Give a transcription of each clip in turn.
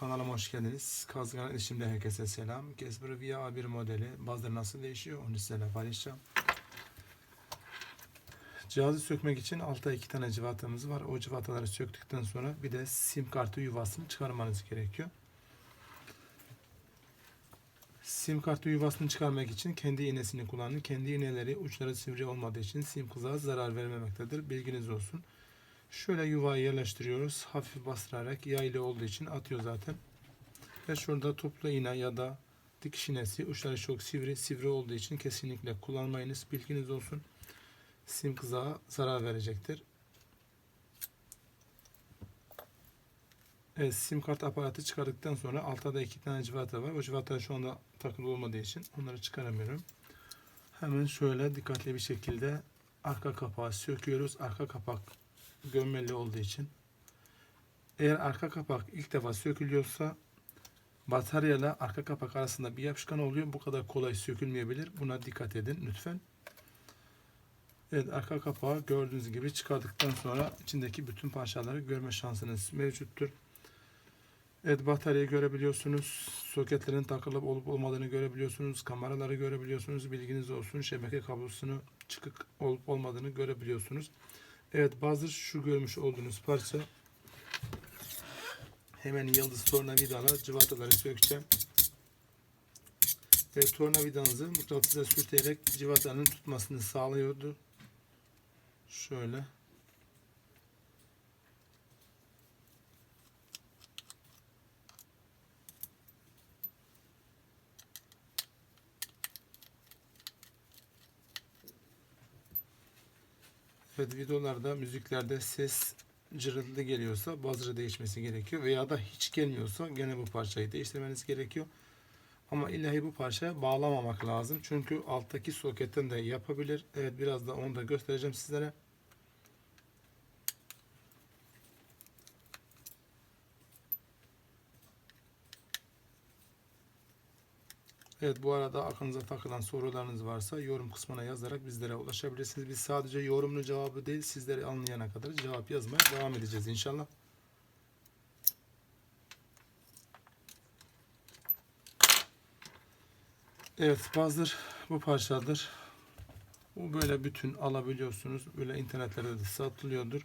Kanalıma hoş geldiniz. Kazgan iletişimde herkese selam. Casper VR1 modeli bazıları nasıl değişiyor onu sizlerle paylaşacağım. Cihazı sökmek için altta iki tane cıvatamız var. O cıvataları söktükten sonra bir de sim kartı yuvasını çıkarmanız gerekiyor. Sim kartı yuvasını çıkarmak için kendi iğnesini kullanın. Kendi iğneleri uçları sivri olmadığı için sim kızağa zarar vermemektedir. Bilginiz olsun. Şöyle yuvayı yerleştiriyoruz. Hafif bastırarak yaylı olduğu için atıyor zaten. Ve şurada toplu iğne ya da dikiş iğnesi uçları çok sivri. Sivri olduğu için kesinlikle kullanmayınız. Bilginiz olsun. Sim kızağa zarar verecektir. Evet, sim kart aparatı çıkardıktan sonra altta da iki tane civata var. O civata şu anda takılı olmadığı için onları çıkaramıyorum. Hemen şöyle dikkatli bir şekilde arka kapağı söküyoruz. Arka kapak gömmeli olduğu için. Eğer arka kapak ilk defa sökülüyorsa bataryayla arka kapak arasında bir yapışkan oluyor. Bu kadar kolay sökülmeyebilir. Buna dikkat edin lütfen. Evet arka kapağı gördüğünüz gibi çıkardıktan sonra içindeki bütün parçaları görme şansınız mevcuttur. Evet bataryayı görebiliyorsunuz. Soketlerin takılıp olup olmadığını görebiliyorsunuz. Kameraları görebiliyorsunuz. Bilginiz olsun. Şebeke kablosunu çıkık olup olmadığını görebiliyorsunuz. Evet bazı şu görmüş olduğunuz parça hemen yıldız tornavidala cıvataları sökeceğim. Ve tornavidanızı mıknatısa sürterek cıvatanın tutmasını sağlıyordu. Şöyle. Evet videolarda, müziklerde ses cırıltı geliyorsa buzzer'ı değişmesi gerekiyor. Veya da hiç gelmiyorsa gene bu parçayı değiştirmeniz gerekiyor. Ama ilahi bu parçaya bağlamamak lazım. Çünkü alttaki soketten de yapabilir. Evet biraz da onu da göstereceğim sizlere. Evet bu arada aklınıza takılan sorularınız varsa yorum kısmına yazarak bizlere ulaşabilirsiniz. Biz sadece yorumlu cevabı değil sizleri anlayana kadar cevap yazmaya devam edeceğiz inşallah. Evet bazıdır bu parçadır. Bu böyle bütün alabiliyorsunuz. Böyle internetlerde de satılıyordur.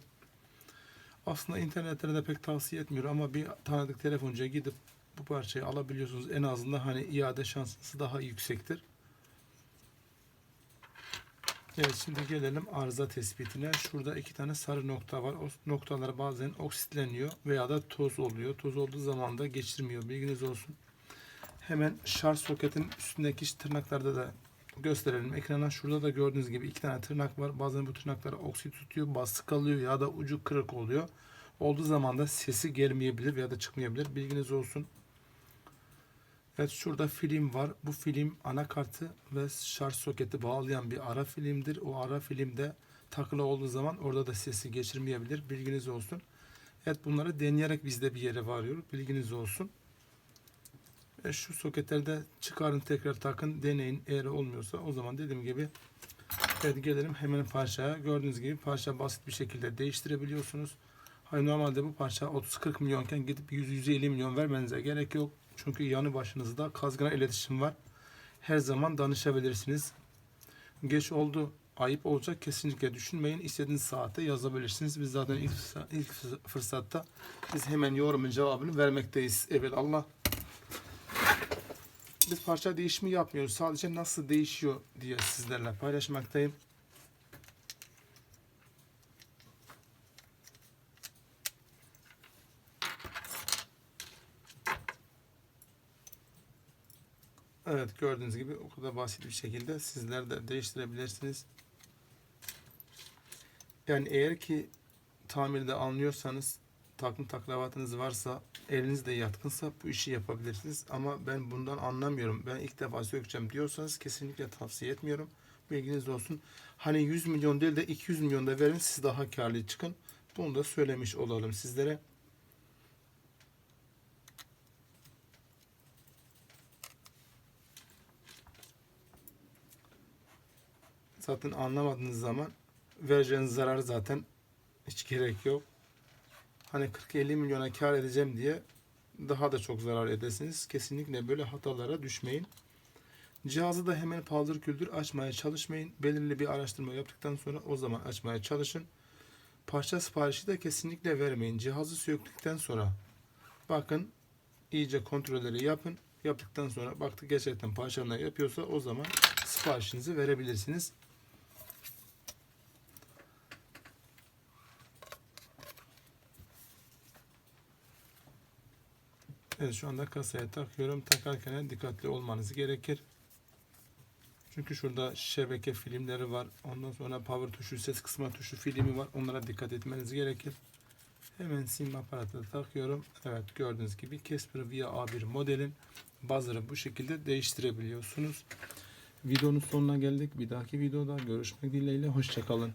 Aslında internetlerde de pek tavsiye etmiyorum ama bir tanıdık telefoncuya gidip bu parçayı alabiliyorsunuz. En azından hani iade şansı daha yüksektir. Evet şimdi gelelim arıza tespitine. Şurada iki tane sarı nokta var. O noktalar bazen oksitleniyor veya da toz oluyor. Toz olduğu zaman da geçirmiyor. Bilginiz olsun. Hemen şarj soketin üstündeki tırnaklarda da gösterelim. Ekrana şurada da gördüğünüz gibi iki tane tırnak var. Bazen bu tırnaklar oksit tutuyor, bası kalıyor ya da ucu kırık oluyor. Olduğu zaman da sesi gelmeyebilir ya da çıkmayabilir. Bilginiz olsun. Evet şurada film var. Bu film anakartı ve şarj soketi bağlayan bir ara filmdir. O ara filmde takılı olduğu zaman orada da sesi geçirmeyebilir. Bilginiz olsun. Evet bunları deneyerek biz de bir yere varıyoruz. Bilginiz olsun. Ve şu soketlerde çıkarın tekrar takın deneyin. Eğer olmuyorsa o zaman dediğim gibi evet gelelim hemen parçaya. Gördüğünüz gibi parça basit bir şekilde değiştirebiliyorsunuz. Hani normalde bu parça 30-40 milyonken gidip 100-150 milyon vermenize gerek yok. Çünkü yanı başınızda kazgına iletişim var. Her zaman danışabilirsiniz. Geç oldu, ayıp olacak kesinlikle düşünmeyin. İstediğiniz saate yazabilirsiniz. Biz zaten ilk, ilk fırsatta biz hemen yorumun cevabını vermekteyiz. Evet Allah. Biz parça değişimi yapmıyoruz. Sadece nasıl değişiyor diye sizlerle paylaşmaktayım. Evet gördüğünüz gibi o kadar basit bir şekilde sizler de değiştirebilirsiniz. Yani eğer ki tamirde anlıyorsanız takım taklavatınız varsa eliniz de yatkınsa bu işi yapabilirsiniz. Ama ben bundan anlamıyorum. Ben ilk defa sökeceğim diyorsanız kesinlikle tavsiye etmiyorum. Bilginiz olsun. Hani 100 milyon değil de 200 milyon da verin siz daha karlı çıkın. Bunu da söylemiş olalım sizlere. Zaten anlamadığınız zaman vereceğiniz zarar zaten hiç gerek yok. Hani 40-50 milyona kar edeceğim diye daha da çok zarar edersiniz. Kesinlikle böyle hatalara düşmeyin. Cihazı da hemen paldır küldür açmaya çalışmayın. Belirli bir araştırma yaptıktan sonra o zaman açmaya çalışın. Parça siparişi de kesinlikle vermeyin. Cihazı söktükten sonra bakın iyice kontrolleri yapın. Yaptıktan sonra baktık gerçekten parçalar yapıyorsa o zaman siparişinizi verebilirsiniz. Evet şu anda kasaya takıyorum. Takarken dikkatli olmanız gerekir. Çünkü şurada şebeke filmleri var. Ondan sonra power tuşu, ses kısma tuşu filmi var. Onlara dikkat etmeniz gerekir. Hemen sim aparatı takıyorum. Evet gördüğünüz gibi Casper Via A1 modelin buzzer'ı bu şekilde değiştirebiliyorsunuz. Videonun sonuna geldik. Bir dahaki videoda görüşmek dileğiyle. Hoşçakalın.